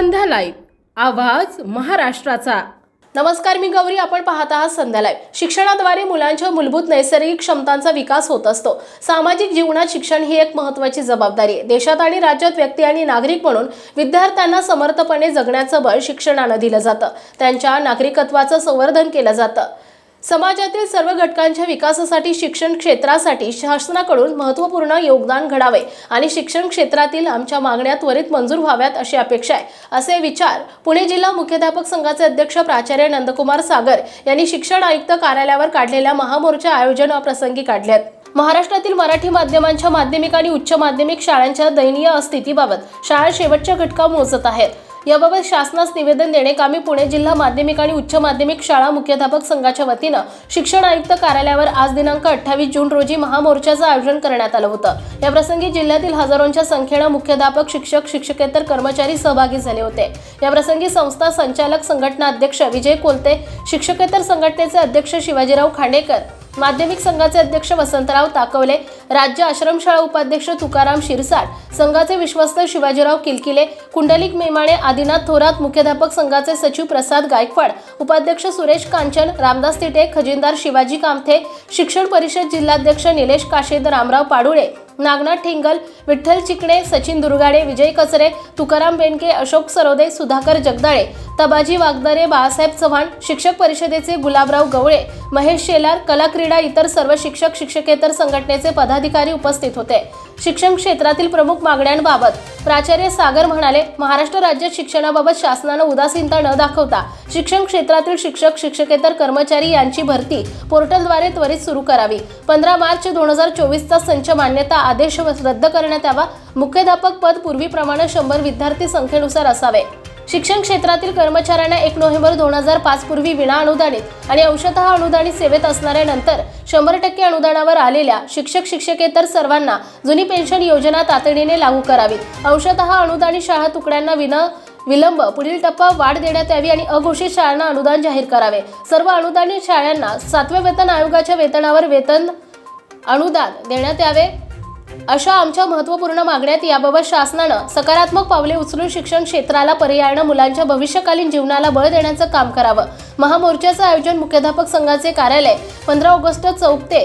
संध्या live आवाज महाराष्ट्राचा. नमस्कार मी गौरी. आपण पाहत आहात संध्या लाईव्ह शिक्षणाद्वारे मुलांच्या मूलभूत नैसर्गिक क्षमतांचा विकास होत असतो. सामाजिक जीवनात शिक्षण ही एक महत्त्वाची जबाबदारी आहे. देशात आणि राज्यात व्यक्ती आणि नागरिक म्हणून विद्यार्थ्यांना समर्थपणे जगण्याचं बळ शिक्षणानं दिलं जातं. त्यांच्या नागरिकत्वाचं संवर्धन केलं जातं. समाजातील सर्व घटकांच्या विकासासाठी शिक्षण क्षेत्रासाठी शासनाकडून महत्त्वपूर्ण योगदान घडावे आणि शिक्षण क्षेत्रातील आमच्या मागण्या त्वरित मंजूर व्हाव्यात अशी अपेक्षा आहे. असे विचार पुणे जिल्हा मुख्याध्यापक संघाचे अध्यक्ष प्राचार्य नंदकुमार सागर यांनी शिक्षण आयुक्त कार्यालयावर काढलेल्या महामोर्चा आयोजन प्रसंगी काढल्यात. आहेत महाराष्ट्रातील मराठी माध्यमांच्या माध्यमिक आणि उच्च माध्यमिक शाळांच्या दयनीय स्थितीबाबत शाळा शेवटच्या घटका मोजत आहेत. याबाबत शासनास निवेदन देणे कामी पुणे जिल्हा माध्यमिक आणि उच्च माध्यमिक शाळा मुख्याध्यापक संघाच्या वतीनं शिक्षण आयुक्त कार्यालयावर आज दिनांक अठ्ठावीस जून रोजी महामोर्चाचं आयोजन करण्यात आलं होतं. या प्रसंगी जिल्ह्यातील हजारोंच्या संख्येनं मुख्याध्यापक शिक्षक शिक्षकेतर कर्मचारी सहभागी झाले होते. या प्रसंगी संस्था संचालक संघटना अध्यक्ष विजय कोलते शिक्षकेतर संघटनेचे अध्यक्ष शिवाजीराव खांडेकर माध्यमिक संघाचे अध्यक्ष वसंतराव ताकवले राज्य आश्रमशाळा उपाध्यक्ष तुकाराम शिरसाट संघाचे विश्वस्त शिवाजीराव किलकिले कुंडलिक मेमाणे आदिनाथ थोरात मुख्याध्यापक संघाचे सचिव प्रसाद गायकवाड उपाध्यक्ष सुरेश कांचन रामदास तिटे खजिनदार शिवाजी कामथे शिक्षण परिषद जिल्हाध्यक्ष निलेश काशेद रामराव पाडुळे. नागनाथ ठेंगल विठ्ठल चिकणे सचिन दुर्गाडे विजय कचरे तुकाराम बेंडके अशोक सरोदे सुधाकर जगदाळे तबाजी वागदरे बाळासाहेब चव्हाण शिक्षक परिषदेचे गुलाबराव गवळे महेश शेलार कला क्रीडा इतर सर्व शिक्षक शिक्षकेतर संघटनेचे पदाधिकारी उपस्थित होते. शिक्षण क्षेत्रातील प्रमुख मागण्यांबाबत प्राचार्य सागर म्हणाले महाराष्ट्र राज्यात शिक्षणाबाबत शासनानं उदासीनता न दाखवता शिक्षण क्षेत्रातील शिक्षक शिक्षकेतर कर्मचारी यांची भरती पोर्टलद्वारे त्वरित सुरू करावी. पंधरा मार्च दोन हजार चोवीसचा संच मान्यता आदेश रद्द करण्यात यावा. मुख्याध्यापक पद पूर्वीप्रमाणे शंभर विद्यार्थी संख्येनुसार असावे. शिक्षण क्षेत्रातील कर्मचाऱ्यांना एक नोव्हेंबर दोन हजार पाच पूर्वी विना अनुदानित आणि अंशतः अनुदानित सेवेत असणाऱ्यानंतर शंभर टक्के अनुदानावर आलेल्या शिक्षक शिक्षकेतर सर्वांना जुनी पेन्शन योजना तातडीने लागू करावी अंशतः अनुदानित शाळा तुकड्यांना विना विलंब पुढील टप्पा वाढ देण्यात यावी आणि अघोषित शाळांना अनुदान जाहीर करावे. सर्व अनुदानित शाळांना सातव्या वेतन आयोगाच्या वेतनावर वेतन अनुदान देण्यात यावे. अशा आमच्या महत्त्वपूर्ण मागण्यात याबाबत शासनानं सकारात्मक पावले उचलून शिक्षण क्षेत्राला पर्यायानं मुलांच्या भविष्यकालीन जीवनाला बळ देण्याचं काम करावं. महामोर्चाचं आयोजन मुख्याध्यापक संघाचे कार्यालय पंधरा ऑगस्ट चौक ते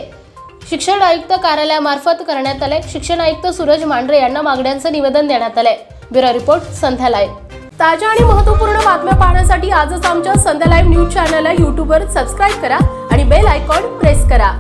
शिक्षण आयुक्त कार्यालयामार्फत करण्यात आले शिक्षण आयुक्त सूरज मांढरे यांना मागण्यांचं निवेदन देण्यात आलंय. Bureau report Sandhya live. ताज्या आणि महत्त्वपूर्ण बातम्या पाहण्यासाठी आजच आमच्या संध्या लाईव्ह न्यूज चॅनलला यूट्यूबवर सबस्क्राईब करा आणि बेल आयकॉन प्रेस करा.